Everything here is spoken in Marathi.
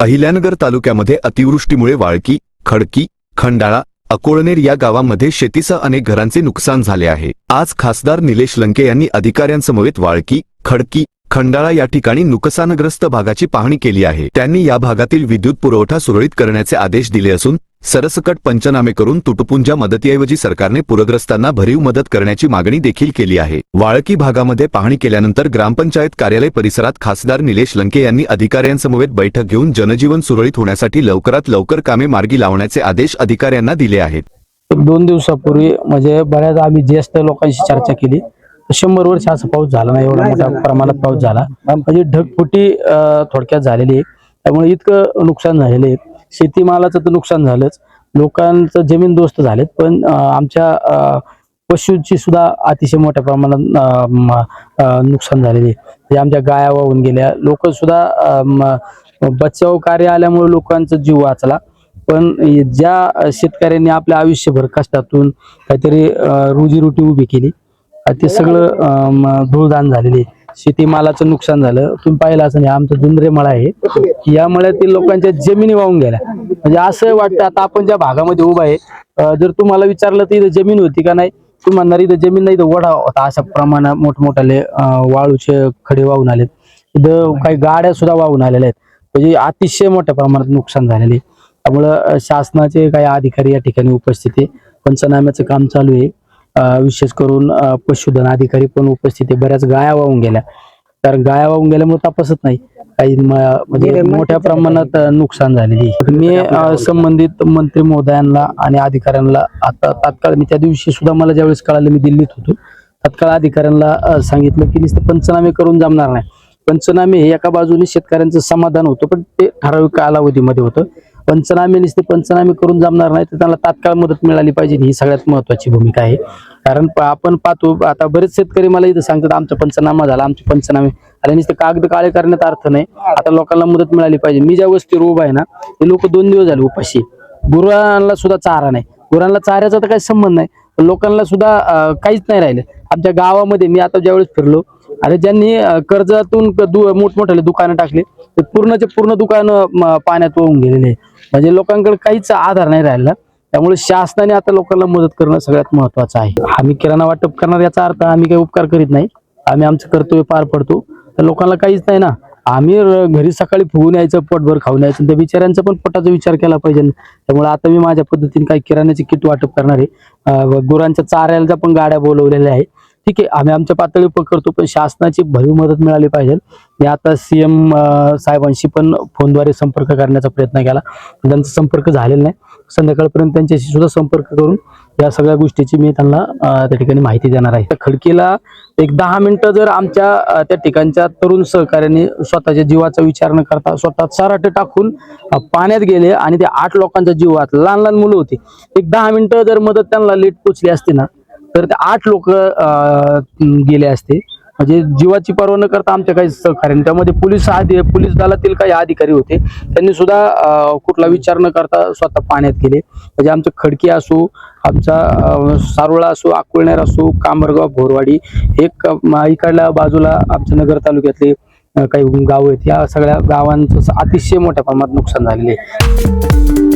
अहिल्यानगर तालुक्यामध्ये अतिवृष्टीमुळे वाळकी खडकी खंडाळा अकोळनेर या गावांमध्ये शेतीसह अनेक घरांचे नुकसान झाले आहे. आज खासदार निलेश लंके यांनी अधिकाऱ्यांसमवेत वाळकी खडकी खंडाळा या ठिकाणी नुकसानग्रस्त भागाची पाहणी केली आहे. त्यांनी या भागातील विद्युत पुरवठा सुरळीत करण्याचे आदेश दिले असून सरसकट पंचनामे करून तुटपुंजा मदतीऐवजी सरकारने पूरग्रस्तांना भरीव मदत करण्याची मागणी देखील केली आहे. वाळकी भागामध्ये पाहणी केल्यानंतर ग्रामपंचायत कार्यालय परिसरात खासदार निलेश लंके यांनी अधिकाऱ्यांसमवेत बैठक घेऊन जनजीवन सुरळीत होण्यासाठी लवकरात लवकर कामे मार्गी लावण्याचे आदेश अधिकाऱ्यांना दिले आहेत. दोन दिवसापूर्वी म्हणजे बऱ्याच आम्ही ज्येष्ठ लोकांशी चर्चा केली. शंभर वर्ष असा पाऊस झाला नाही एवढा मोठ्या प्रमाणात पाऊस झाला. म्हणजे ढगफुटी थोडक्यात झालेली आहे. त्यामुळे इतकं नुकसान झालेलं आहे. शेतीमालाचं तर नुकसान झालंच. लोकांचं जमीन दोस्त झालेत पण आमच्या पशूंची सुद्धा अतिशय मोठ्या प्रमाणात नुकसान झालेले आहे. आमच्या गाया वाहून गेल्या. लोक सुद्धा बचाव कार्य आल्यामुळे लोकांचा जीव वाचला. पण ज्या शेतकऱ्यांनी आपल्या आयुष्यभर कष्टातून काहीतरी रोजीरोटी उभी केली ते सगळं धूळदान झालेली आहे. शेतीमालाचं नुकसान झालं. तुम्ही पाहिलं असं नाही आमचं जुंद्रे मळा आहे. या मळ्यातील लोकांच्या जमिनी वाहून गेल्या. म्हणजे असं वाटतं आता आपण ज्या भागामध्ये उभा आहे जर तुम्हाला विचारलं तर इथं जमीन होती का नाही तुम्ही म्हणणार इथं जमीन नाही इथं वडा होता. अशा प्रमाणात मोठमोठाले वाळूचे खडे वाहून आलेत. इथं काही गाड्या सुद्धा वाहून आलेल्या आहेत. म्हणजे अतिशय मोठ्या प्रमाणात नुकसान झालेले आहे. त्यामुळं शासनाचे काही अधिकारी या ठिकाणी उपस्थित आहे. पंचनाम्याचं काम चालू आहे. विशेष करून पशुधन अधिकारी पण उपस्थित आहे. बऱ्याच गाया वाहून गेल्या. तर गाया वाहून गेल्यामुळे तपासत नाही. काही म्हणजे मोठ्या प्रमाणात नुकसान झालेली. मी संबंधित मंत्री महोदयांना आणि अधिकाऱ्यांना आता तात्काळ मी त्या दिवशी सुद्धा मला ज्यावेळेस कळालं मी दिल्लीत होतो. तात्काळ अधिकाऱ्यांना सांगितलं की नुसते पंचनामे करून जमणार नाही. पंचनामे हे एका बाजूने शेतकऱ्यांचं समाधान होतं पण ते ठराविक कालावधीमध्ये होतं. पंचनामे नुसते पंचनामे करून जमणार नाही तर त्यांना तात्काळ मदत मिळाली पाहिजे. ही सगळ्यात महत्वाची भूमिका आहे. कारण आपण पाहतो आता बरेच शेतकरी मला इथं सांगतात आमचा पंचनामा झाला आमचे पंचनामे आणि नुसतं कागद काळे करण्यात अर्थ नाही. आता लोकांना मदत मिळाली पाहिजे. मी ज्या वस्तीवर उभा आहे ना ते लोक दोन दिवस झाले उपाशी. गुरांना सुद्धा चारा नाही. गुरांना चाऱ्याचा तर काही संबंध नाही. पण लोकांना सुद्धा काहीच नाही राहिलं. आमच्या गावामध्ये मी आता ज्यावेळेस फिरलो अरे ज्यांनी कर्जातून दु- मोठमोठाले दुकानं टाकले ते पूर्णचे पूर्ण दुकानं पाण्यात वाहून गेलेले आहे. म्हणजे लोकांकडे काहीच आधार नाही राहिला. त्यामुळे शासनाने आता लोकांना मदत करणं सगळ्यात महत्वाचं आहे. आम्ही किराणा वाटप करणार याचा अर्थ आम्ही काही उपकार करीत नाही. आम्ही आमचं कर्तव्य पार पडतो. तर लोकांना काहीच नाही ना. आम्ही घरी सकाळी फुगून यायचं पोटभर खाऊन यायचं. त्या बिचाऱ्यांचा पण पोटाचा विचार केला पाहिजे. त्यामुळे आता मी माझ्या पद्धतीने काही किराण्याचे किट वाटप करणार आहे. गुरांच्या चाऱ्याला पण गाड्या बोलवलेल्या आहे ठीक आहे आम्ही आमच्या पातळीवर पण करतो पण शासनाची भरीव मदत मिळाली पाहिजे. मी आता सीएम साहेबांशी पण फोनद्वारे संपर्क करण्याचा प्रयत्न केला. त्यांचा संपर्क झालेला नाही. संध्याकाळपर्यंत त्यांच्याशी सुद्धा संपर्क करून या सगळ्या गोष्टीची मी त्यांना त्या ठिकाणी माहिती देणार आहे. त्या खडकीला एक दहा मिनिटं जर आमच्या त्या ठिकाणच्या तरुण सहकार्याने स्वतःच्या जीवाचा विचार न करता स्वतः चाराटे टाकून पाण्यात गेले आणि ते आठ लोकांच्या जीवात लहान लहान मुलं होती. एक दहा मिनिटं जर मदत त्यांना लेट पोचली असती ना तर ते आठ लोक गेले असते. म्हणजे जीवाची पर्वा न करता आमच्या काही सहकार्याने त्यामध्ये पोलीस आधी पोलीस दलातील काही अधिकारी होते. त्यांनी सुद्धा कुठला विचार न करता स्वतः पाण्यात गेले. म्हणजे आमचं खडकी असो आमचा सारोळा असो अकोळनेर असो कांबरगाव भोरवाडी एक इकडल्या बाजूला आमच्या नगर तालुक्यातले काही गाव आहेत. या सगळ्या गावांचं अतिशय मोठ्या प्रमाणात नुकसान झालेले आहे.